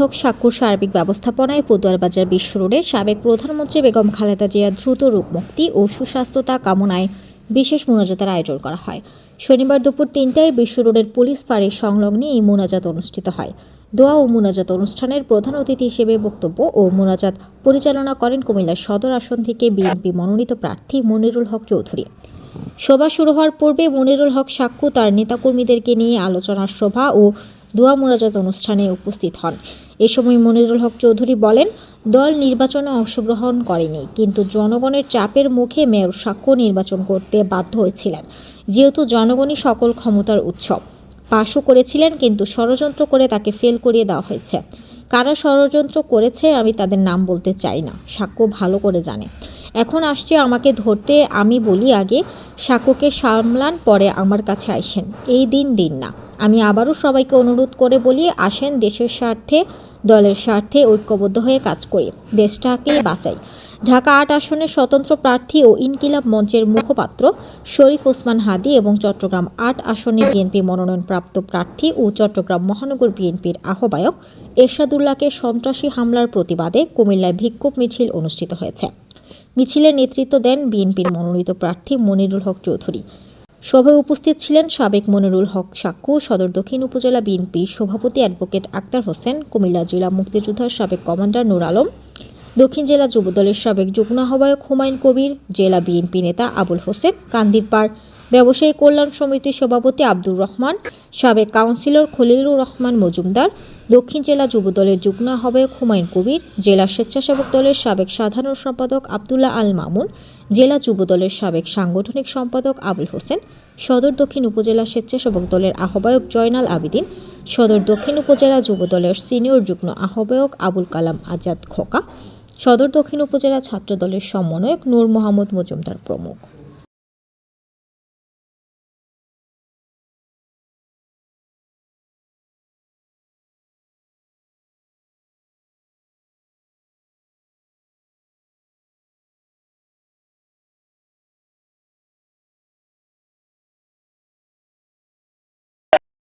হক সাক্ষুর সার্বিক ব্যবস্থাপনায় পদুয়ার বাজার বিশ্ব রোডে সাবেক প্রধানমন্ত্রী বেগম খালেদা জিয়ার দ্রুত রোগমুক্তি ও সুস্বাস্থ্যতা কামনায় বিশেষ মোনাজাতের আয়োজন করা হয়। শনিবার দুপুর তিনটায় বিশ্ব রোডের পুলিশ ফাঁড়ির সংলগ্নে এই মোনাজাত অনুষ্ঠিত হয়। দোয়া ও মোনাজাত অনুষ্ঠানের প্রধান অতিথি হিসেবে বক্তব্য ও মোনাজাত পরিচালনা করেন কুমিল্লা সদর আসন থেকে বিএনপি মনোনীত প্রার্থী মনিরুল হক চৌধুরী। সভা শুরু হওয়ার পূর্বে মনিরুল হক সাক্ষু তার নেতাকর্মীদেরকে নিয়ে আলোচনা সভা ও দোয়া মোনাজাত অনুষ্ঠানে উপস্থিত হন। এ সময় মনিরুল হক চৌধুরী বলেন, দল নির্বাচনে অংশগ্রহণ করেনি, কিন্তু জনগণের চাপের মুখে মেয়র সাক্ষ্য নির্বাচন করতে বাধ্য হয়েছিলেন, যেহেতু জনগণই সকল ক্ষমতার উৎস পাশও করেছিলেন, কিন্তু ষড়যন্ত্র করে তাকে ফেল করিয়ে দেওয়া হয়েছে। কারা ষড়যন্ত্র করেছে আমি তাদের নাম বলতে চাই না, সাক্ষ্য ভালো করে জানে। এখন আসছে আমাকে ধরতে, আমি বলি আগে সাক্ষ্যকে সামলান, পরে আমার কাছে আইসেন এই দিন দিন না। আমি আবারও সবাইকে অনুরোধ করে বলি, আসেন দেশের স্বার্থে, দলের স্বার্থে ঐক্যবদ্ধ হয়ে কাজ করি। দেশটাকে বাঁচাই। ঢাকা আট আসনের স্বতন্ত্র প্রার্থী ও ইনকিলাব মঞ্চের মুখপাত্র শরীফ ওসমান হাদি এবং চট্টগ্রাম আট আসনে বিএনপি মনোনয়নপ্রাপ্ত প্রার্থী ও চট্টগ্রাম মহানগর বিএনপির আহ্বায়ক এরশাদুল্লাহকে সন্ত্রাসী হামলার প্রতিবাদে কুমিল্লায় বিক্ষোভ মিছিল অনুষ্ঠিত হয়েছে। মিছিলের নেতৃত্ব দেন বিএনপির মনোনীত প্রার্থী মনিরুল হক চৌধুরী। সভায় উপস্থিত ছিলেন সাবেক মনিরুল হক সাক্কু সদর দক্ষিণ উপজেলা বিএনপির সভাপতি অ্যাডভোকেট আক্তার হোসেন, কুমিল্লা জেলা মুক্তিযোদ্ধার সাবেক কমান্ডার নুর আলম, দক্ষিণ জেলা যুবদলের সাবেক যুগ্ম আহ্বায়ক হুমায়ুন কবির, জেলা বিএনপি নেতা আবুল হোসেন, কান্দিরপাড় ব্যবসায়ী কল্যাণ সমিতির সভাপতি আব্দুর রহমান, সাবেক কাউন্সিলর খলিলুর রহমান মজুমদার, দক্ষিণ জেলা যুবদলের যুগ্ম আহ্বায়ক হুমায়ুন কবির, জেলা স্বেচ্ছাসেবক দলের সাবেক সাধারণ সম্পাদক আবদুল্লাহ আল মামুন, জেলা যুবদলের সাবেক সাংগঠনিক সম্পাদক আবুল হোসেন, সদর দক্ষিণ উপজেলা স্বেচ্ছাসেবক দলের আহ্বায়ক জয়নাল আবিদিন, সদর দক্ষিণ উপজেলা যুবদলের সিনিয়র যুগ্ম আহ্বায়ক আবুল কালাম আজাদ খোকা, সদর দক্ষিণ উপজেলা ছাত্র দলের সমন্বয়ক নূর মোহাম্মদ মজুমদার প্রমুখ।